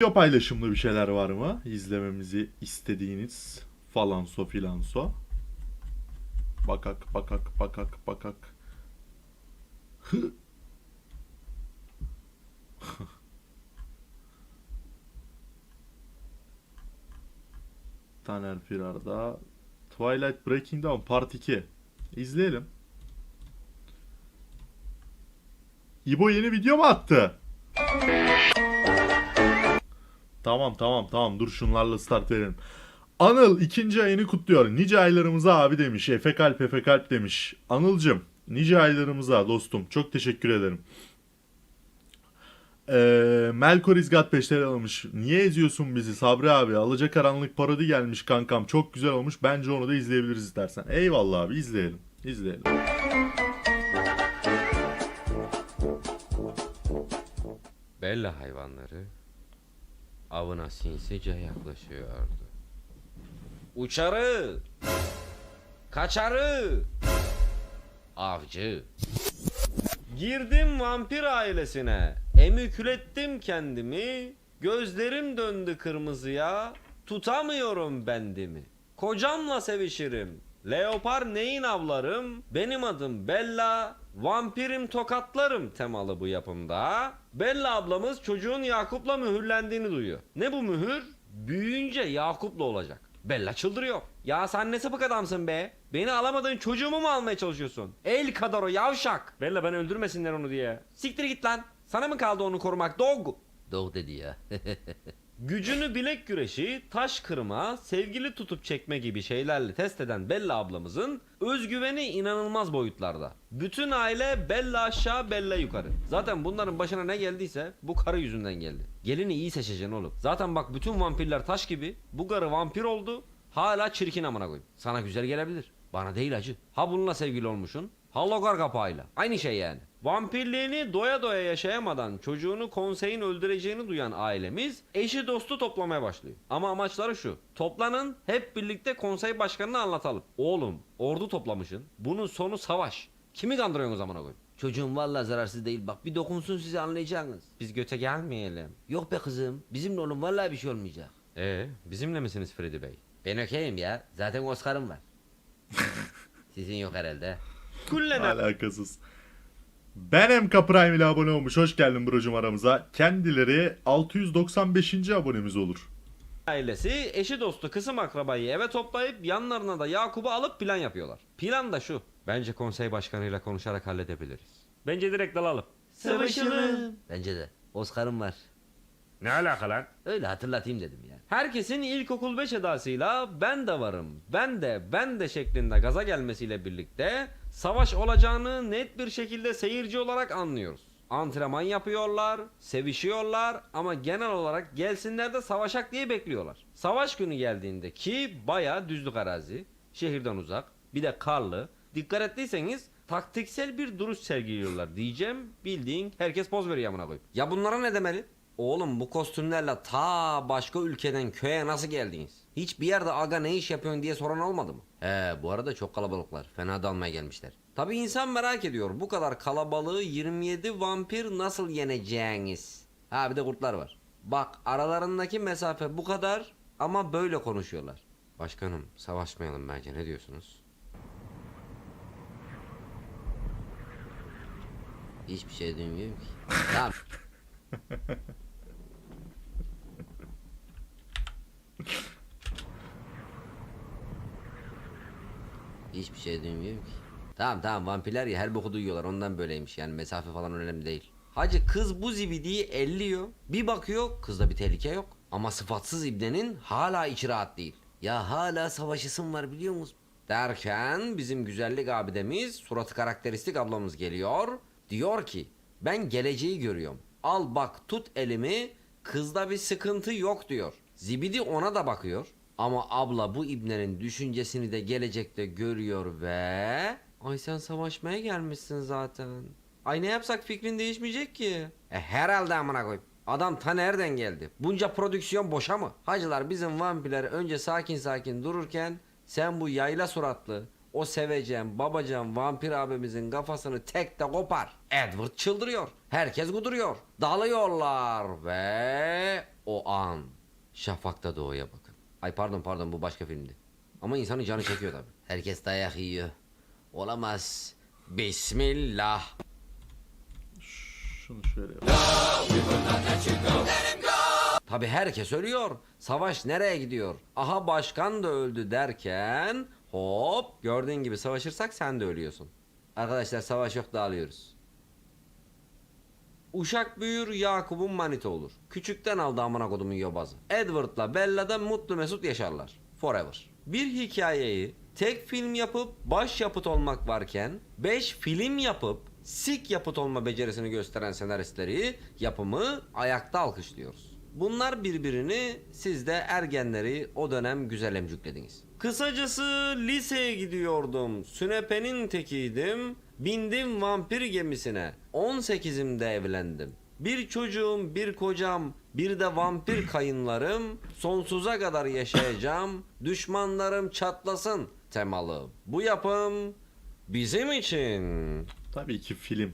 Video paylaşımlı bir şeyler var mı? İzlememizi istediğiniz falanso filanso. Bakak bakak bakak bakak. Hı. Taner Firar'da Twilight Breaking Dawn Part 2. İzleyelim. İbo yeni video mu attı? Tamam tamam tamam dur şunlarla start verelim. Anıl ikinci ayını kutluyor. Nice aylarımıza abi demiş. Efe kalp Efe kalp demiş. Anılcım nice aylarımıza dostum. Çok teşekkür ederim. Ee, Melkor İzgat 5 TL almış. Niye eziyorsun bizi Sabri abi? Alacakaranlık parodi gelmiş kankam. Çok güzel olmuş. Bence onu da izleyebiliriz istersen. Eyvallah abi izleyelim. İzleyelim. Bella hayvanları avına sinsice yaklaşıyordu. Uçarı, kaçarı, avcı. Girdim vampir ailesine, emükülettim kendimi, gözlerim döndü kırmızıya, tutamıyorum bendimi. Kocamla sevişirim, leopar neyin avlarım, benim adım Bella, vampirim tokatlarım temalı bu yapımda. Bella ablamız çocuğun Yakup'la mühürlendiğini duyuyor. Ne bu mühür? Büyüyünce Yakup'la olacak. Bella çıldırıyor. Ya sen ne sapık adamsın be. Beni alamadığın çocuğumu mu almaya çalışıyorsun? El kadar o yavşak. Bella beni öldürmesinler onu diye. Siktir git lan. Sana mı kaldı onu korumak dog? Dog dedi ya. Gücünü bilek güreşi, taş kırma, sevgili tutup çekme gibi şeylerle test eden Bella ablamızın özgüveni inanılmaz boyutlarda. Bütün aile Bella aşağı Bella yukarı. Zaten bunların başına ne geldiyse bu karı yüzünden geldi. Gelini iyi seçeceksin oğlum. Zaten bak bütün vampirler taş gibi. Bu karı vampir oldu. Hala çirkin amına koyayım. Sana güzel gelebilir. Bana değil acı. Ha bununla sevgili olmuşsun. Ha logar kapağıyla. Aynı şey yani. Vampirliğini doya doya yaşayamadan çocuğunu konseyin öldüreceğini duyan ailemiz eşi dostu toplamaya başlıyor. Ama amaçları şu. Toplanın hep birlikte konsey başkanına anlatalım. Oğlum ordu toplamışsın. Bunun sonu savaş. Kimi kandırıyorsun o zamana koy? Çocuğum vallahi zararsız değil bak bir dokunsun size anlayacaksınız. Biz göte gelmeyelim. Yok be kızım bizimle oğlum vallahi bir şey olmayacak. Ee bizimle misiniz Freddy Bey? Ben okeyim ya zaten Oscar'ım var. Sizin yok herhalde. Kullen Alakasız. Ben MK Prime ile abone olmuş. Hoş geldin brocum aramıza. Kendileri 695. abonemiz olur. ailesi eşi dostu kısım akrabayı eve toplayıp yanlarına da Yakup'u alıp plan yapıyorlar. Plan da şu. Bence konsey başkanıyla konuşarak halledebiliriz. Bence direkt dalalım. Savaşalım. Bence de. Oscar'ım var. Ne alaka lan? Öyle hatırlatayım dedim ya. Herkesin ilkokul 5 edasıyla ben de varım, ben de, ben de şeklinde gaza gelmesiyle birlikte savaş olacağını net bir şekilde seyirci olarak anlıyoruz. Antrenman yapıyorlar, sevişiyorlar ama genel olarak gelsinler de savaşak diye bekliyorlar. Savaş günü geldiğinde ki baya düzlük arazi, şehirden uzak, bir de karlı. Dikkat ettiyseniz taktiksel bir duruş sergiliyorlar diyeceğim. Bildiğin herkes poz veriyor amına koyup. Ya bunlara ne demeli? Oğlum bu kostümlerle ta başka ülkeden köye nasıl geldiniz? Hiçbir yerde aga ne iş yapıyorsun diye soran olmadı mı? He bu arada çok kalabalıklar. Fena dalmaya gelmişler. Tabi insan merak ediyor bu kadar kalabalığı 27 vampir nasıl yeneceğiniz? Ha bir de kurtlar var. Bak aralarındaki mesafe bu kadar ama böyle konuşuyorlar. Başkanım savaşmayalım bence ne diyorsunuz? Hiçbir şey duymuyorum ki. tamam. Hiçbir şey duymuyorum ki. Tamam tamam vampirler ya her boku duyuyorlar ondan böyleymiş yani mesafe falan önemli değil. Hacı kız bu zibidiyi elliyor. Bir bakıyor kızda bir tehlike yok. Ama sıfatsız ibnenin hala içi rahat değil. Ya hala savaşısın var biliyor musun? Derken bizim güzellik abidemiz suratı karakteristik ablamız geliyor. Diyor ki ben geleceği görüyorum. Al bak tut elimi kızda bir sıkıntı yok diyor. Zibidi ona da bakıyor. Ama abla bu ibnenin düşüncesini de gelecekte görüyor ve... Ay sen savaşmaya gelmişsin zaten. Ay ne yapsak fikrin değişmeyecek ki. E herhalde amına koyayım. Adam ta nereden geldi? Bunca prodüksiyon boşa mı? Hacılar bizim vampirler önce sakin sakin dururken sen bu yayla suratlı o seveceğim babacan vampir abimizin kafasını tek de kopar. Edward çıldırıyor. Herkes guduruyor. Dalıyorlar ve O an şafakta doğuya bakın. Ay pardon pardon bu başka filmdi. Ama insanın canı çekiyor tabii. Herkes dayak yiyor. Olamaz. Bismillah. Şunu şöyle yap. Tabi herkes ölüyor. Savaş nereye gidiyor? Aha başkan da öldü derken hop gördüğün gibi savaşırsak sen de ölüyorsun. Arkadaşlar savaş yok dağılıyoruz. Uşak büyür Yakup'un manita olur. Küçükten aldı amına kodumun yobazı. Edward'la Bella da mutlu mesut yaşarlar. Forever. Bir hikayeyi tek film yapıp baş yapıt olmak varken 5 film yapıp sik yapıt olma becerisini gösteren senaristleri yapımı ayakta alkışlıyoruz. Bunlar birbirini siz de ergenleri o dönem güzel emcüklediniz. Kısacası liseye gidiyordum. Sünepe'nin tekiydim. Bindim vampir gemisine. 18'imde evlendim. Bir çocuğum, bir kocam, bir de vampir kayınlarım. Sonsuza kadar yaşayacağım. Düşmanlarım çatlasın temalı. Bu yapım bizim için. Tabii ki film.